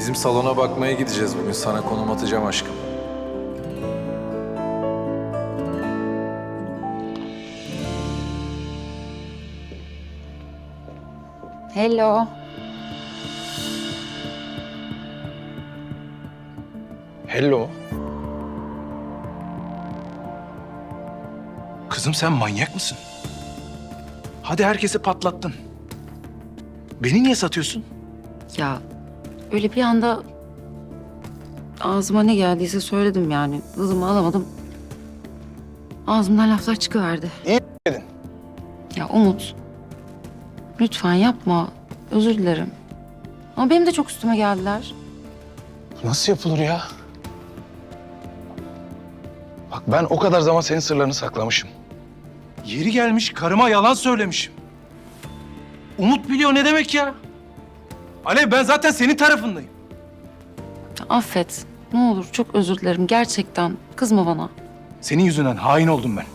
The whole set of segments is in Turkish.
Bizim salona bakmaya gideceğiz bugün. Sana konum atacağım aşkım. Hello. Hello. Kızım sen manyak mısın? Hadi herkesi patlattın. Beni niye satıyorsun? Ya öyle bir anda ağzıma ne geldiyse söyledim yani. Hızımı alamadım. Ağzımdan laflar çıkıverdi. İyi dedin. Ya Umut. Lütfen yapma. Özür dilerim. Ama benim de çok üstüme geldiler. Nasıl yapılır ya? Bak ben o kadar zaman senin sırlarını saklamışım. Yeri gelmiş karıma yalan söylemişim. Umut biliyor ne demek ya? Alev ben zaten senin tarafındayım. Affet. Ne olur çok özür dilerim gerçekten. Kızma bana. Senin yüzünden hain oldum ben.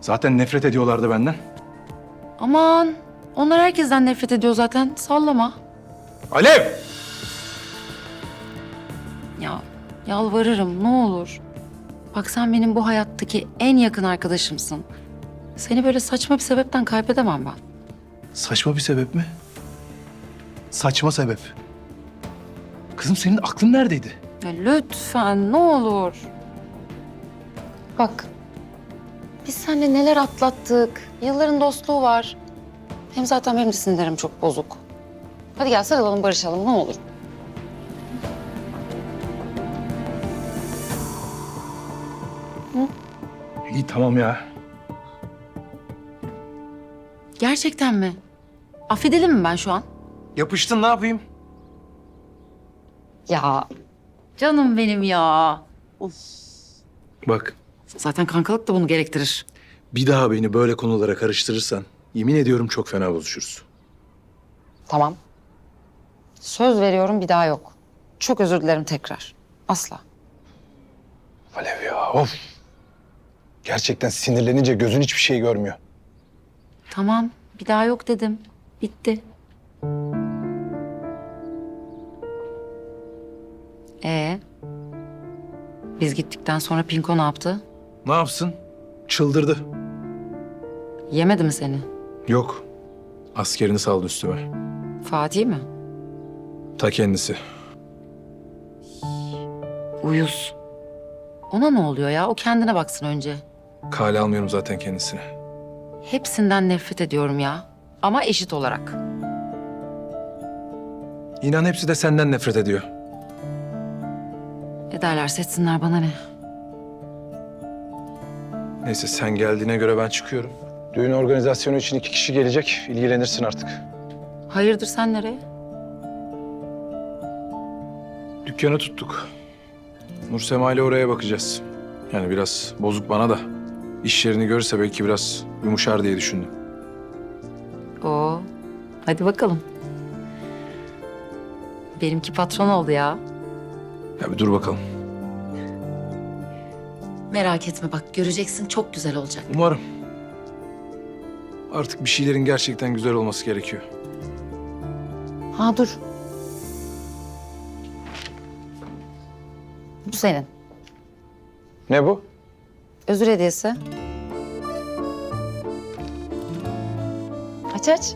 Zaten nefret ediyorlardı benden. Aman. Onlar herkesten nefret ediyor zaten. Sallama. Alev! Ya yalvarırım ne olur. Bak sen benim bu hayattaki en yakın arkadaşımsın. Seni böyle saçma bir sebepten kaybedemem ben. Saçma bir sebep mi? Saçma sebep. Kızım senin aklın neredeydi? Ya lütfen ne olur. Bak biz seninle neler atlattık. Yılların dostluğu var. Hem zaten benim de sinirlerim çok bozuk. Hadi gel sarılalım barışalım ne olur. İyi tamam ya. Gerçekten mi? Affedelim mi ben şu an? Yapıştın ne yapayım? Ya canım benim ya. Bak Zaten kankalık da bunu gerektirir. bir daha beni böyle konulara karıştırırsan yemin ediyorum çok fena bozuşuruz. Tamam. Söz veriyorum bir daha yok. Çok özür dilerim tekrar. Asla. Alev ya of. Gerçekten sinirlenince gözün hiçbir şey görmüyor. Tamam. Bir daha yok dedim. Bitti. Ee? Biz gittikten sonra Pinko ne yaptı? Ne yapsın? Çıldırdı. Yemedi mi seni? Yok. Askerini saldı üstüme. Fatih mi? Ta kendisi. Uyuz. Ona ne oluyor ya? O kendine baksın önce. Kale almıyorum zaten kendisine. Hepsinden nefret ediyorum ya. Ama eşit olarak. İnan hepsi de senden nefret ediyor. Ederlerse etsinler bana ne? Neyse sen geldiğine göre ben çıkıyorum. Düğün organizasyonu için iki kişi gelecek. İlgilenirsin artık. Hayırdır sen nereye? Dükkanı tuttuk. Nursema ile oraya bakacağız. Yani biraz bozuk bana da. İş yerini görürse belki biraz yumuşar diye düşündüm. Oo. Hadi bakalım. Benimki patron oldu ya. Ya bir dur bakalım. Merak etme bak göreceksin çok güzel olacak. Umarım. Artık bir şeylerin gerçekten güzel olması gerekiyor. Ha dur. Bu senin. Ne bu? Özür hediyesi. Aç aç.